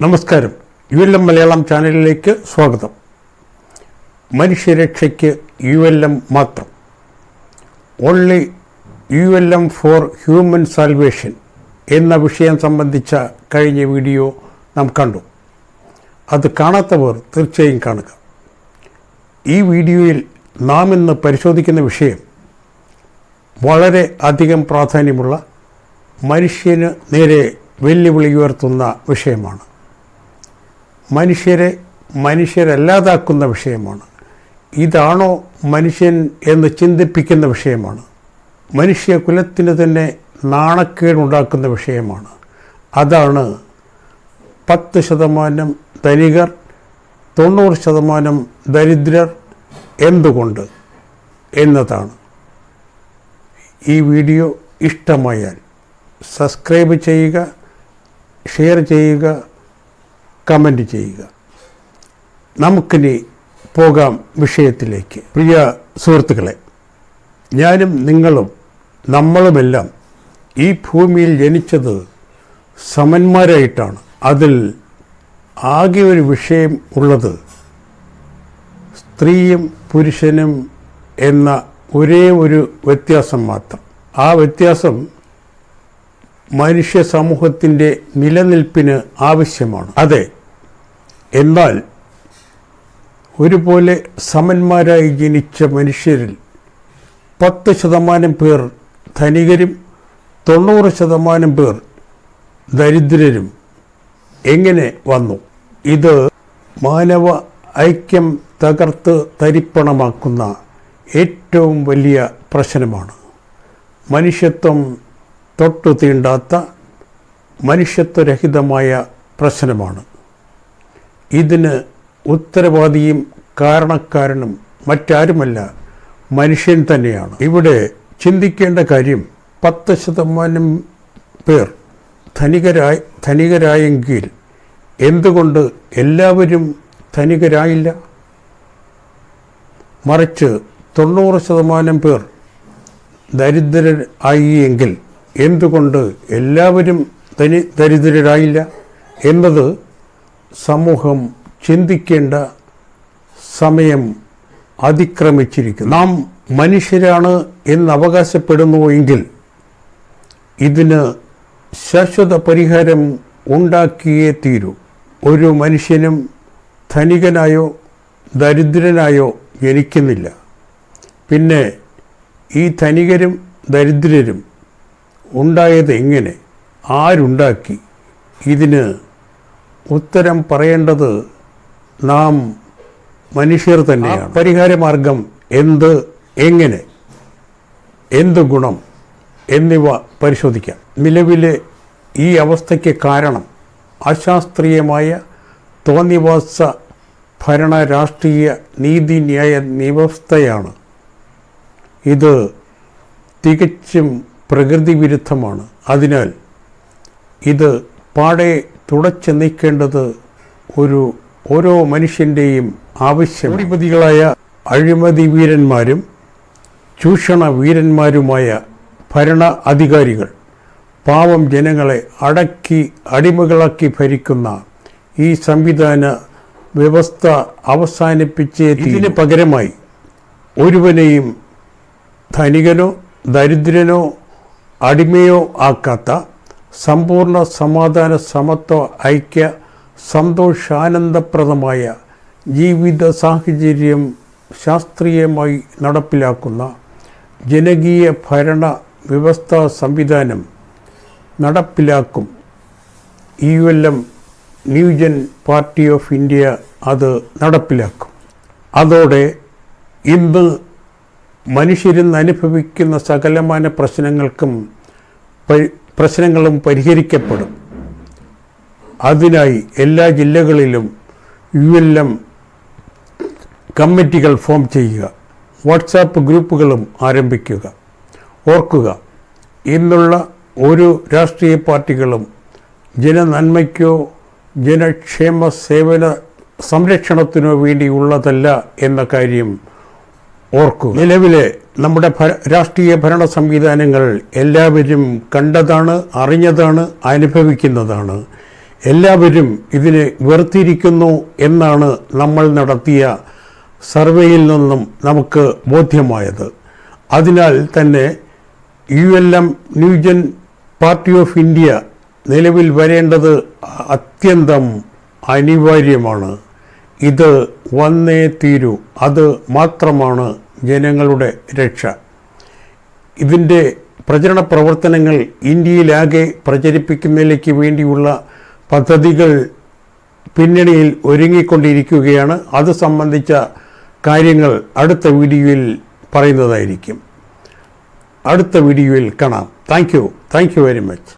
നമസ്കാരം. U L M Malayalam ചാനലിലേക്ക് സ്വാഗതം. മനുഷ്യരക്ഷയ്ക്ക് യു എൽ എം മാത്രം. Only U L M for human salvation എന്ന വിഷയം സംബന്ധിച്ച കഴിഞ്ഞ വീഡിയോ നാം കണ്ടു. അത് കാണാത്തവർ തീർച്ചയായും കാണുക. ഈ വീഡിയോയിൽ നാം ഇന്ന് പരിശോധിക്കുന്ന വിഷയം വളരെ അധികം പ്രാധാന്യമുള്ള മനുഷ്യന് നേരെ വെല്ലുവിളി ഉയർത്തുന്ന വിഷയമാണ്. മനുഷ്യരെ മനുഷ്യരല്ലാതാക്കുന്ന വിഷയമാണ്. ഇതാണോ മനുഷ്യൻ എന്ന് ചിന്തിപ്പിക്കുന്ന വിഷയമാണ്. മനുഷ്യകുലത്തിന് തന്നെ നാണക്കേടുണ്ടാക്കുന്ന വിഷയമാണ്. അതാണ് പത്ത് ശതമാനം ധനികർ തൊണ്ണൂറ് ശതമാനം ദരിദ്രർ എന്തുകൊണ്ട് എന്നതാണ്. ഈ വീഡിയോ ഇഷ്ടമായാൽ സബ്സ്ക്രൈബ് ചെയ്യുക ഷെയർ ചെയ്യുക കമന്റ് ചെയ്യുക. നമുക്കിനി പോകാം വിഷയത്തിലേക്ക്. പ്രിയ സുഹൃത്തുക്കളെ ഞാനും നിങ്ങളും നമ്മളുമെല്ലാം ഈ ഭൂമിയിൽ ജനിച്ചത് സമന്മാരായിട്ടാണ്. അതിൽ ആകെ ഒരു വിഷയം ഉള്ളത് സ്ത്രീയും പുരുഷനും എന്ന ഒരേ ഒരു വ്യത്യാസം മാത്രം. ആ വ്യത്യാസം മനുഷ്യ സമൂഹത്തിന്റെ നിലനിൽപ്പിന് ആവശ്യമാണ്. അതെ എന്നാൽ ഒരുപോലെ സമന്മാരായി ജനിച്ച മനുഷ്യരിൽ പത്ത് ശതമാനം പേർ ധനികരും തൊണ്ണൂറ് ശതമാനം പേർ ദരിദ്രരും. എങ്ങനെ വന്നു? ഇത് മാനവ ഐക്യം തകർത്ത് തരിപ്പണമാക്കുന്ന ഏറ്റവും വലിയ പ്രശ്നമാണ്. മനുഷ്യത്വം തൊട്ടു തീണ്ടാത്ത മനുഷ്യത്വരഹിതമായ പ്രശ്നമാണ്. ഇതിന് ഉത്തരവാദിയും കാരണക്കാരനും മറ്റാരുമല്ല മനുഷ്യൻ തന്നെയാണ്. ഇവിടെ ചിന്തിക്കേണ്ട കാര്യം പത്ത് ശതമാനം പേർ ധനികരായി ധനികരായെങ്കിൽ എന്തുകൊണ്ട് എല്ലാവരും ധനികരായില്ല? മറിച്ച് തൊണ്ണൂറ് ശതമാനം പേർ ദരിദ്രർ ആയി എങ്കിൽ എന്തുകൊണ്ട് എല്ലാവരും തനി ദരിദ്രരായില്ല എന്നത് സമൂഹം ചിന്തിക്കേണ്ട സമയം അതിക്രമിച്ചിരിക്കുന്നു. നാം മനുഷ്യരാണ് എന്ന് അവകാശപ്പെടുന്നുവെങ്കിൽ ഇതിന് ശാശ്വത പരിഹാരം ഉണ്ടാക്കിയേ തീരൂ. ഒരു മനുഷ്യനും ധനികനായോ ദരിദ്രനായോ ജനിക്കുന്നില്ല. പിന്നെ ഈ ധനികരും ദരിദ്രരും ഉണ്ടായത് എങ്ങനെ? ആരുണ്ടാക്കി? ഇതിന് ഉത്തരം പറയേണ്ടത് നാം മനുഷ്യർ തന്നെയാണ്. പരിഹാരമാർഗം എന്ത് എങ്ങനെ എന്ത് ഗുണം എന്നിവ പരിശോധിക്കാം. നിലവിലെ ഈ അവസ്ഥയ്ക്ക് കാരണം അശാസ്ത്രീയമായ തോന്നിവാസ ഭരണ രാഷ്ട്രീയ നീതിന്യായ വ്യവസ്ഥയാണ് ഇത് തികച്ചും പ്രകൃതി വിരുദ്ധമാണ് അതിനാൽ ഇത് പാടെ തുടച്ചു നീക്കേണ്ടത് ഒരു ഓരോ മനുഷ്യന്റെയും ആവശ്യം അധിപതികളായ അഴിമതി വീരന്മാരും ചൂഷണ വീരന്മാരുമായ ഭരണ അധികാരികൾ പാവം ജനങ്ങളെ അടക്കി അടിമകളാക്കി ഭരിക്കുന്ന ഈ സംവിധാന വ്യവസ്ഥ അവസാനിപ്പിച്ച് ഇതിന് പകരമായി ഒരുവനെയും ധനികനോ ദരിദ്രനോ അടിമയോ ആക്കാത്ത സമ്പൂർണ സമാധാന സമത്വ ഐക്യ സന്തോഷാനന്ദപ്രദമായ ജീവിത സാഹചര്യം ശാസ്ത്രീയമായി നടപ്പിലാക്കുന്ന ജനകീയ ഭരണ വ്യവസ്ഥാ സംവിധാനം നടപ്പിലാക്കും. L M new gen party of India അത് നടപ്പിലാക്കും. അതോടെ ഇന്ന് മനുഷ്യരിന്ന് അനുഭവിക്കുന്ന സകലമാന പ്രശ്നങ്ങൾക്കും പരി- പ്രശ്നങ്ങളും പരിഹരിക്കപ്പെടും. അതിനായി എല്ലാ ജില്ലകളിലും യു എൽ എം കമ്മിറ്റികൾ ഫോം ചെയ്യുക. വാട്സാപ്പ് ഗ്രൂപ്പുകളും ആരംഭിക്കുക. ഓർക്കുക ഇന്നുള്ള ഒരു രാഷ്ട്രീയ പാർട്ടികളും ജനനന്മയ്ക്കോ ജനക്ഷേമ സേവന സംരക്ഷണത്തിനോ വേണ്ടിയുള്ളതല്ല എന്ന കാര്യം ഓർക്കുക. നിലവിലെ നമ്മുടെ രാഷ്ട്രീയ ഭരണ സംവിധാനങ്ങൾ എല്ലാവരും കണ്ടതാണ് അറിഞ്ഞതാണ് അനുഭവിക്കുന്നതാണ്. എല്ലാവരും ഇതിനെ വെറുത്തിരിക്കുന്നു എന്നാണ് നമ്മൾ നടത്തിയ സർവേയിൽ നിന്നും നമുക്ക് ബോധ്യമായത്. അതിനാൽ തന്നെ U L M new gen party of India നിലവിൽ വരേണ്ടത് അത്യന്തം അനിവാര്യമാണ്. ഇത് വന്നേ തീരൂ. അത് മാത്രമാണ് ജനങ്ങളുടെ രക്ഷ. ഇതിന്റെ പ്രചരണ പ്രവർത്തനങ്ങൾ ഇന്ത്യയിലാകെ പ്രചരിപ്പിക്കുന്നതിലേക്ക് വേണ്ടിയുള്ള പദ്ധതികൾ പിന്നണിയിൽ ഒരുങ്ങിക്കൊണ്ടിരിക്കുകയാണ്. അത് സംബന്ധിച്ച കാര്യങ്ങൾ അടുത്ത വീഡിയോയിൽ പറയുന്നതായിരിക്കും. അടുത്ത വീഡിയോയിൽ കാണാം. Thank you. Thank you very much.